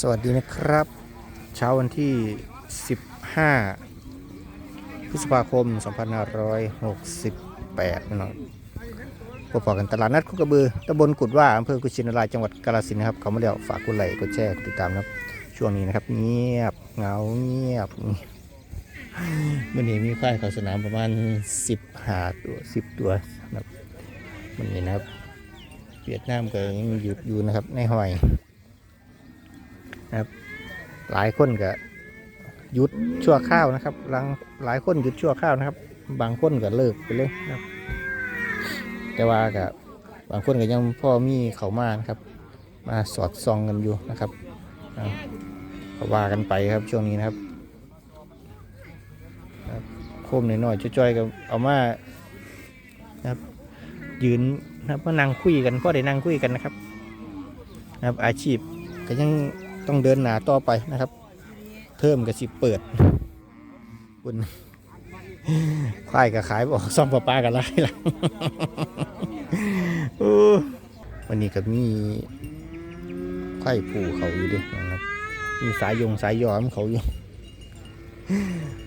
สวัสดีนะครับ เช้าวันที่ 15 พฤษภาคม 2568นะครับพบกันตลาดนัดคุกกระบือตำบลกุดว่าอำเภอกุชินารายจังหวัดกาฬสินธุ์นะครับเขามาแล้วฝากกดไลค์กดแชร์กดติดตามนะครับ ช่วงนี้นะครับ เงียบเงาเงียบมันนี้มีควายเข้าสนามประมาณ 15 ตัว 10 ตัวนะครับมันนี้นะครับเวียดนามก็ยังหยุดอยู่นะครับในหอย หลายคนก็หยุดชั่วข้าวนะครับหลังหลายคนหยุดชั่วข้าวนะครับ บางคนก็เลิกไปเลยครับ แต่ว่ากับบางคนก็ยังพ่อมีเขามานะครับ มาสอดซองกันอยู่นะครับก็ว่ากันไปครับช่วงนี้นะครับโคมหน้อยๆจ้อยๆก็เอามานะครับ ยืนนะครับมานั่งคุยกันพ่อได้นั่งคุยกันนะครับ นะครับ อาชีพก็ยัง ต้องเดินหนาต่อไปนะครับเพิ่มกับสิเปิดคุณควายกับขายบอกซ่อมประปากันไรล่ะวันนี้ก็มีควายผูเขาอยู่ด้วยนะครับ มีสายยงสายยอมเขาอยู่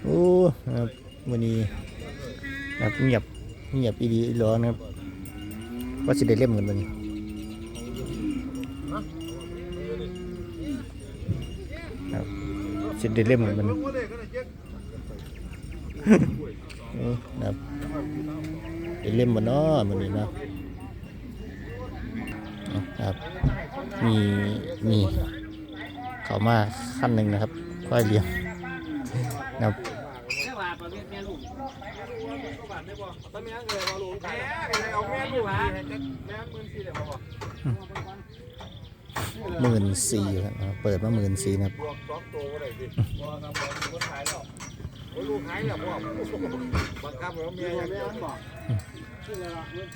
โอ้ครับวันนี้นะครับเงียบเงียบอีดีอีหลอนะครับว่าจะได้เล่มกันวันนี้ สิได้เล่มเหมือนมันเออนะครับได้เล่มมันเนาะมันนี่เนาะครับ มีมีเขามาขั้นหนึ่งนะครับ ค่อยเลี้ยงนะครับ หมื่นสี่ครับเปิดมาหมื่นสี่นะครับสองตัวก็ได้ดิว่าทำบอลคนขายแล้วโอ้ลูกขายแล้วพ่อบังคับแล้วเมียยังเดียวบอก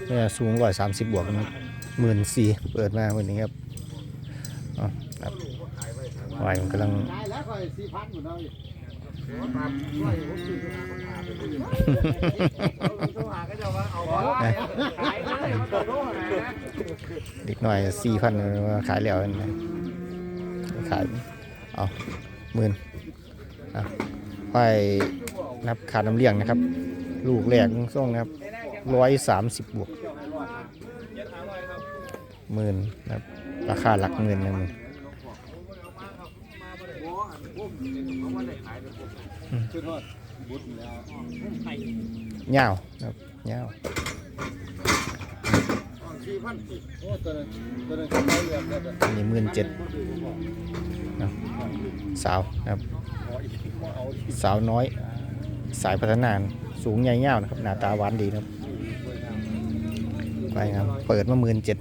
เนี่ยสูงร้อยสามสิบบวกนะครับหมื่นสี่เปิดมาวันนี้ครับอ๋อครับวายมันกำลัง เลยตามช่วยผมซื้อหาปัญหาไปเลยต้องหาก็จะว่าเอาไปขายเลยมันตัวโน้นนะเด็กหน่อยสี่พันขายแล้วนะขาย เอาหมื่นอะไปนับขาดน้ำเลี้ยงนะครับ ลูกแรกส่งนะครับร้อยสามสิบบวกหมื่นนะครับราคาหลักหมื่นนะมึง เงาวนะครับเงาวสี่พันโอ้ตัวนั้นตัวนั้นขายเรือแล้วก็อันนี้หมื่นเจ็ดสาวนะครับ สาวน้อย สายพัฒนานสูงใหญ่เงาวนะครับ หน้าตาหวานดีนะครับไปครับ เปิดมาหมื่นเจ็ด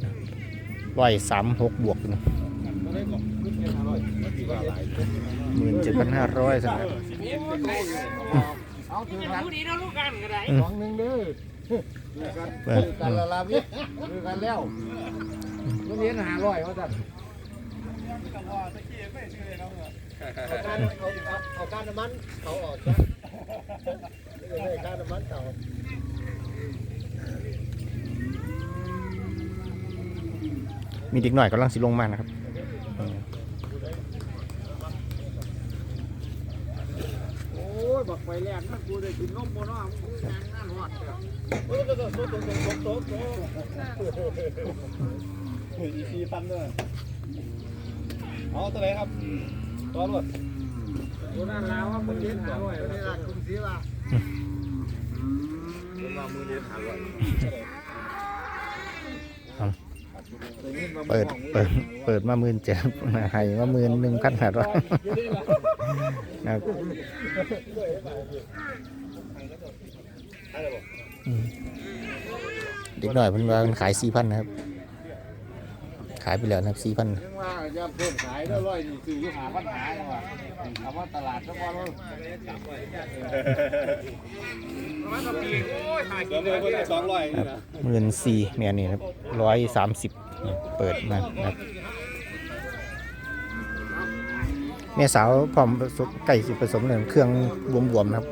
ร้อยสามหกบวกนะ หมื่นเจ็ดพันห้าร้อยสำหรับเอาถือกันผู้ดีเราลูกกันก็ได้สองหนึ่งเด้อเปิดกันละลาวิถือกันแล้ววันนี้หาร้อยว่าจัดเอาการเอาเอาการน้ำมันเขาออกจ้ะไม่ได้การน้ำมันเขามีเด็กหน่อยกำลังสิลงมานะครับอืม โอ้ย บักไฟแรงนั่นกูได้กินนมโมน้อมึงงนั่นหอดเลยโอ้ยตัวตัวตัวตัวตัวตัวอีพีพันด้วยเอาตัวไหนครับตัวรถตัวนั้นแล้วว่าคนเลี้ยงตัวด้วยตัวนี้ละคุณสีว่ามามือเดียวหาร้อย เปิดเปิดเปิดมาหมื่นเจ็ดหายมาหมื่นหนึ่งพันห้าร้อยนะครับอืมเด็กหน่อยเพิ่นว่าขายสี่พันนะครับ ขายไปแล้วนะครับสี่พันเรียกว่าจะเพิ่มขายด้วยร้อยนี่คืออยู่หาปัญหาแล้วว่ะเอาว่าตลาดสักวันเราเดี๋ยวเลยคนสองร้อยนี่นะหมื่นสี่เนี่ยนี่ครับร้อยสามสิบเปิดมานะครับแม่สาวพร้อมไก่สิผสมเนี่ยเครื่องบวมๆนะครับ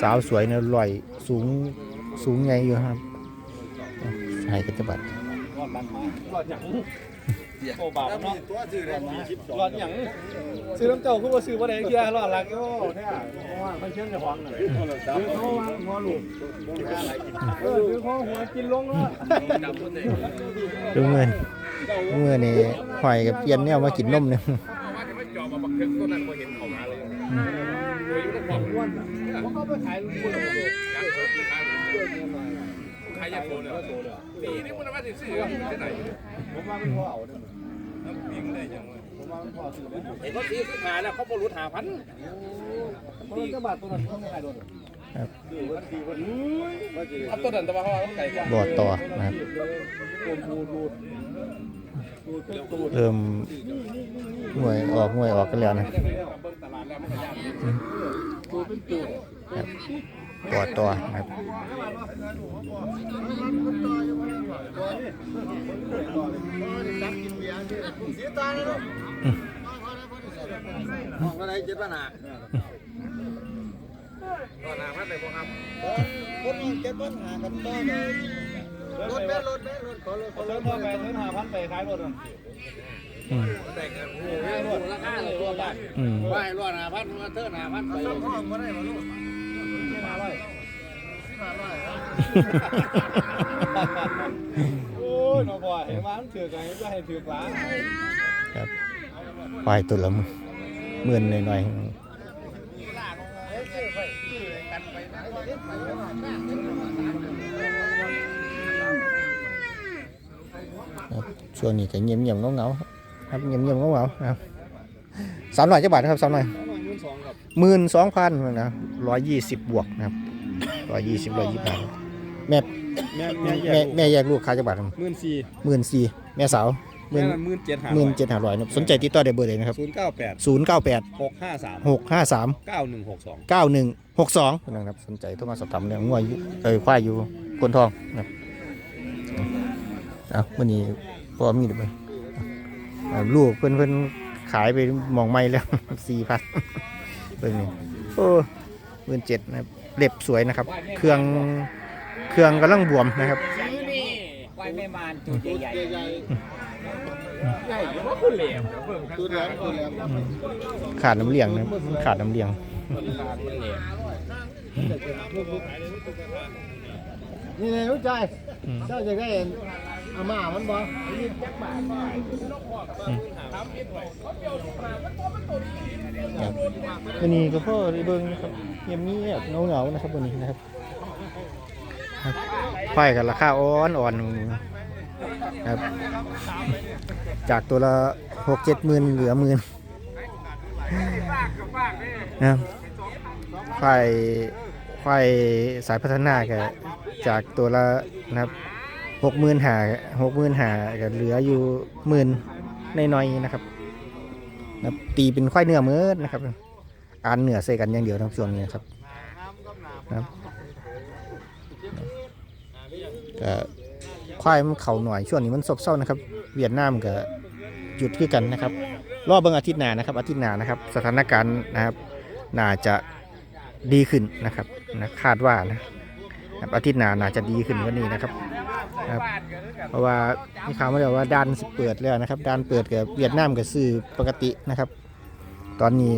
สาวสวยเนี่ยลอยสูงสูงใหญ่อยู่ครับให้กันจะบัด รอดจังรอดจังโอ้บาปเนาะตัวซื้อได้สี่สิบสองหลอดหยังซื้อน้ำเจ้าคือว่าซื้อบ่ได้เที่ยหลอดหลักโอ้แท้เพราะว่ามันเชื่อมจะฟังน่ะซื้อเขาวางหัวลูกเออซื้อเขาหัวกินลงแล้วดูเงินดูเงินนี่หอยกับเพียนเนี่ยมากินนมเนี่ยเขาก็ไปขายลูกคน ขายยาโซเลยนี่นี่มันมาถึงสี่ที่ไหนผมว่ามันพอเอาเด้อวิ่งได้ยังผมว่ามันพอซื้อได้เห็นเขาซื้อขึ้นมาแล้วเขาบรรลุหาพันเพราะมันก็บาทตัวนั้นเขาไม่ขายโดนครับเอาตัวนั้นแต่ว่าเขาไก่กันบอดต่อนะครับตูดตูดตูดตูดเป็นตูดเริ่มหน่วยออกหน่วยออกกันแล้วนะ เบิ้งตลาดแล้วมันก็ยากตูดเป็นตูดครับบอดต่อนะครับห้องอะไรเจ็ดปัญหาตอนหาพันเลยพวกครับคนห้องเจ็ดปัญหากันต่อเลยรถแม่รถแม่รถขอรถขอเขารเริ่ถมพอไปเริ่มหาพันไปขายรถอะอืมแต่งโอ้โหราคาเลยตัวบาทอืมว่าให้รอดหาพันมาเทินหาพันไปห้องมาได้มาลูก ไม่มาเลย มาได้ โอ้ยน้องบอยเห็นว่ามันถือกันก็ให้ถือหลานครับควายตัวละหมื่นหมื่นหน่อยๆช่วงนี้ก็เงียบเงียบๆเงาครับเงียบเงียบเงาๆนะครับสามหน่อยจะบาทครับสามหน่อยหมื่นสองพันนะร้อยยี่สิบบวกนะครับ ร้อยยี่สิบร้อยยี่สิบแม่แม่แม่แม่แม่แยกลูกค้าจะบาทหมื่นสี่หมื่นสี่แม่สาวหแม่มื่นหมื่นเจ็ดห้าหมื่นเจ็ดห้าร้อยนะสนใจติดต่อได้เบอร์เลยนะครับศูนย์เก้าแปดศูนย์เก้าแปดหกห้าสามหกห้าสาม เก้าหนึ่งหกสองเก้าหนึ่งหกสองนะครับสนใจโทรมาสอบถามเรื่องงัวอยู่เอ้ยควายอยู่คนทองนะครับเอาวันนี้พอมีเดี๋ยวไปเอาลูกเพื่อนเพื่อนขายไปหมองไม่แล้ว สี่พันเป็นนี่โอ้หมื่นเจ็ดนะครับ เล็บสวยนะครับ เครื่องเครื่องกำลังบวมนะครับควายแม่มานจุดใหญ่ใหญ่ใหญ่ว่าคุณเหลวเพิ่มตัวแหลมตัวแหลมขาดน้ำเลี้ยงนะครับขาดน้ำเลี้ยงนี่ไงรู้ใจเจ้าจะได้ อามามันบ่ครับวันนี้ก็พ่อได้เบิ้งนะครับเงียบเงียบเงาเงานะครับวันนี้นะครับครับควายกันราคาอ่อนอ่อนครับ จากตัวละหกเจ็ดหมื่นเหลือหมื่นนะครับควายควายสายพัฒนาแกจากตัวละนะครับ หกหมื่นหาหกหมื่นหาก็เหลืออยู่หมื่นน้อยๆนะครับนะตีเป็นควายเนื้อมืดนะครับอ่านเนื้อใส่กันอย่างเดียวนะครับช่วงนี้ครับนะครับก็ควายมันเข่าหน่อยช่วงนี้มันซบเซานะครับ เวียดนามก็หยุดคือกันนะครับ รอบเบิ่งอาทิตย์หน้านะครับ อาทิตย์หน้านะครับ สถานการณ์นะครับน่าจะดีขึ้นนะครับนะคาดว่านะอาทิตย์หน้าน่าจะดีขึ้นกว่านี้นะครับ ครับเพราะว่ามีข่าวมาแล้วว่าด้านสิเปิดแล้วนะครับด้านเปิดกับเวียดนามกับซื้อปกตินะครับ ตอนนี้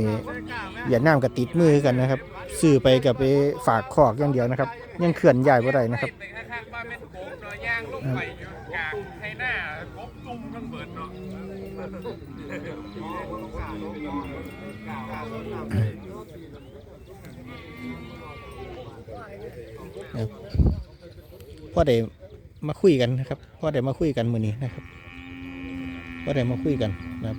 เวียดนามก็ติดมือกันนะครับซื้อไปกับไปฝากคอกอย่างเดียวนะครับ ยังเคลื่อนย้ายบ่ได้นะครับเป็นข้างๆบ้านเป็นโกบเนาะย่าไปอยู่กลางให้หน้ากบตุ้มทั้งเบิดเนาะพ่อได้ มาคุยกันนะครับพ่อได้มาคุยกันมือนี้นะครับพ่อได้มาคุยกันนะครับ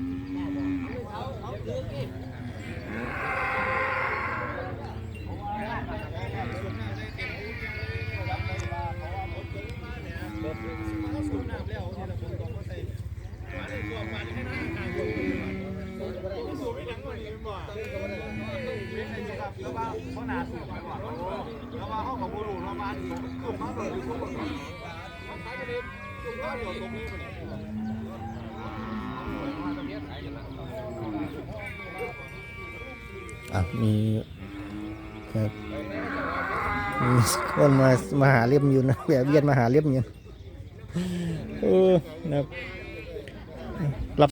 อะมีครับมีคนมามาหาเล่มอยู่นะแบบเวียนมาหาเล่มอยู่เออนะครับ